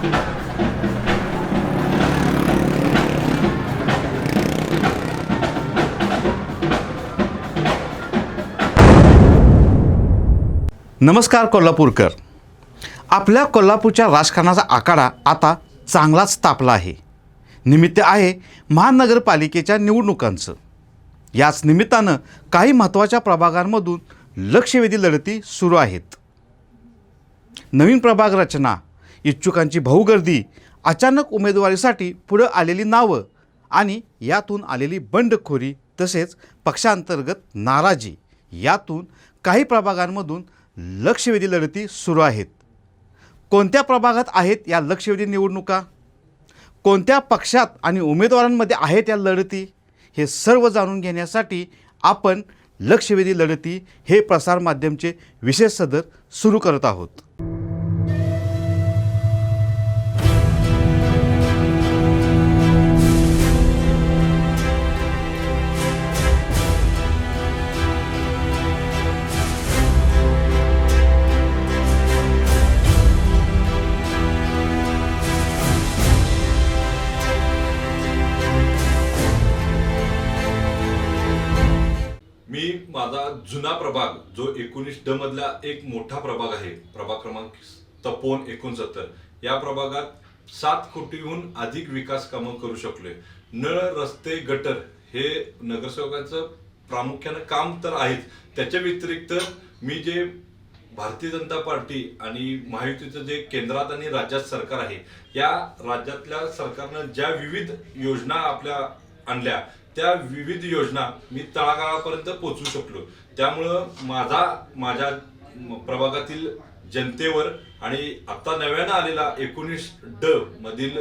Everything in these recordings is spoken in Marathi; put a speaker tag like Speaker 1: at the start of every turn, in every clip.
Speaker 1: नमस्कार कोल्हापूरकर. आपल्या कोल्हापूरच्या राजकारणाचा आखाडा आता चांगलाच तापला आहे. निमित्त आहे महानगरपालिकेच्या निवडणुकांचं. याच निमित्तानं काही महत्त्वाच्या प्रभागांमधून लक्षवेधी लढती सुरू आहेत. नवीन प्रभाग रचना इच्छुकांची भाऊगर्दी अचानक उमेदवारीसाठी पुढं आलेली नावं आणि यातून आलेली बंडखोरी तसेच पक्षांतर्गत नाराजी यातून काही प्रभागांमधून लक्षवेधी लढती सुरू आहेत. कोणत्या प्रभागात आहेत या लक्षवेधी निवडणुका? कोणत्या पक्षात आणि उमेदवारांमध्ये आहेत या लढती? हे सर्व जाणून घेण्यासाठी आपण लक्षवेधी लढती हे प्रसारमाध्यमचे विशेष सदर सुरू करत आहोत.
Speaker 2: मी माझा जुना प्रभाग जो एकोणीस ड मधला एक मोठा प्रभाग आहे प्रभाग क्रमांक तपोन एकोणसत्तर या प्रभागात सात कोटीहून अधिक विकास कामं करू शकलोय. नळ रस्ते गटर हे नगरसेवकांचं प्रामुख्यानं काम तर आहेच. त्याच्या व्यतिरिक्त मी जे भारतीय जनता पार्टी आणि महायुतीचं जे केंद्रात आणि राज्यात सरकार आहे या राज्यातल्या सरकारनं ज्या विविध योजना आपल्या आणल्या. त्या विविध योजना मी तळागाळापर्यंत पोचवू शकलो. त्यामुळं माझा माझ्या प्रभागातील जनतेवर आणि आत्ता नव्यानं आलेला एकोणीस ड मधील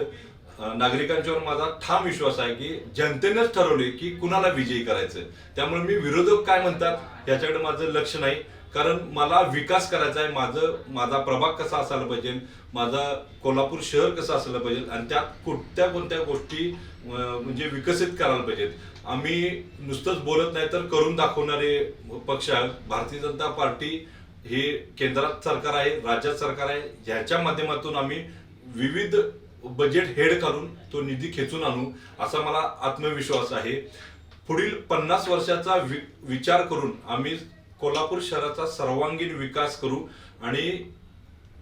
Speaker 2: नागरिकांच्यावर माझा ठाम विश्वास आहे की जनतेनेच ठरवले की कुणाला विजयी करायचं त्यामुळे मी विरोधक काय म्हणतात याच्याकडे माझं लक्ष नाही. कारण मला विकास करायचा आहे माझं माझा प्रभाग कसा असायला पाहिजे माझा कोल्हापूर शहर कसं असायला पाहिजे आणि त्यात कोणत्या कोणत्या गोष्टी म्हणजे विकसित करायला पाहिजेत. आम्ही नुसतंच बोलत नाही तर करून दाखवणारे पक्ष आहेत. भारतीय जनता पार्टी हे केंद्रात सरकार आहे राज्यात सरकार आहे. ह्याच्या माध्यमातून आम्ही विविध बजेट हेड करून तो निधी खेचून आणू असा मला आत्मविश्वास आहे. पुढील पन्नास वर्षाचा वि- विचार करून आम्ही कोल्हापूर शहराचा सर्वांगीण विकास करू आणि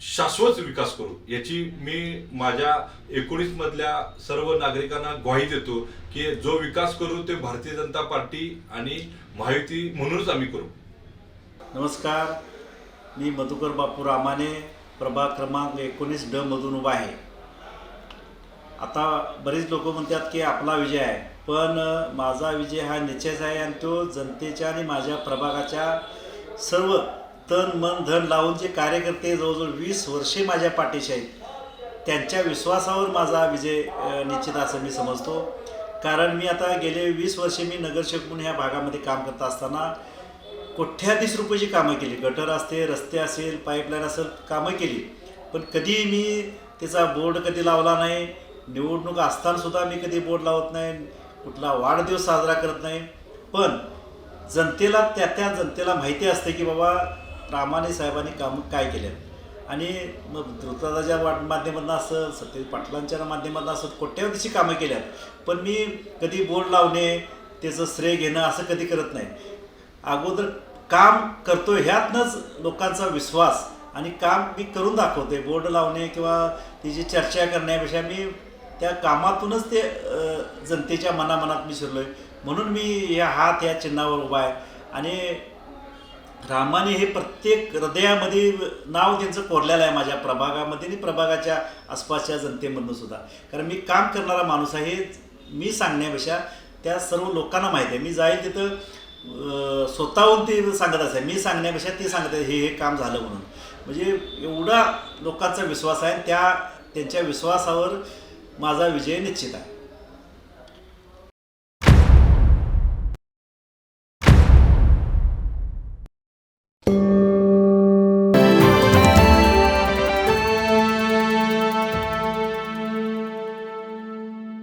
Speaker 2: शाश्वत विकास करू याची मी माझ्या एकोणीस मधल्या सर्व नागरिकांना ग्वाही देतो की जो विकास करू ते भारतीय जनता पार्टी आणि महायुती म्हणूनच आम्ही करू.
Speaker 3: नमस्कार मी मधुकर बापू रामाने प्रभाग क्रमांक एकोणीस ड मधून उभा आहे. आता बरेच लोक म्हणतात की आपला विजय आहे. पण माझा विजय हा निश्चयच आहे आणि तो जनतेच्या आणि माझ्या प्रभागाच्या सर्व तन मन धन लावून जे कार्यकर्ते जवळजवळ वीस वर्षे माझ्या पाठीशी आहेत त्यांच्या विश्वासावर माझा विजय निश्चित असं मी समजतो. कारण मी आता गेले वीस वर्षे मी नगरसेवक म्हणून ह्या भागामध्ये काम करत असताना कोट्याधीश रुपयाची कामं केली. गटर असते रस्ते असेल पाईपलाईन असेल कामं केली. पण कधी मी त्याचा बोर्ड कधी लावला नाही. निवडणूक असतानासुद्धा मी कधी बोर्ड लावत नाही. कुठला वाढदिवस साजरा करत नाही. पण जनतेला त्या त्या जनतेला माहिती असते की बाबा रामाने साहेबांनी काम काय केले. आणि मग धृतराजाच्या वाट माध्यमातून असं सत्य पाटलांच्या माध्यमातून असं कोट्यावधीची कामं केल्यात. पण मी कधी बोर्ड लावणे त्याचं श्रेय घेणं असं कधी करत नाही. अगोदर काम करतो ह्यातनंच लोकांचा विश्वास आणि काम मी करून दाखवते बोर्ड लावणे किंवा तिची चर्चा करण्यापेक्षा मी त्या कामातूनच ते जनतेच्या मनामनात मी शिरलो आहे म्हणून मी या हात या चिन्हावर उभा आहे. आणि रामाने हे प्रत्येक हृदयामध्ये नाव त्यांचं कोरलेलं आहे माझ्या प्रभागामध्ये आणि प्रभागाच्या आसपासच्या जनतेमधनं सुद्धा. कारण मी काम करणारा माणूस आहे हे मी सांगण्यापेक्षा त्या सर्व लोकांना माहिती आहे. मी जाईल तिथं स्वतःहून ते सांगत असाय मी सांगण्यापेक्षा ते सांगत आहे हे हे काम झालं म्हणून. म्हणजे एवढा लोकांचा विश्वास आहे त्या त्यांच्या विश्वासावर माझा विजय निश्चित आहे.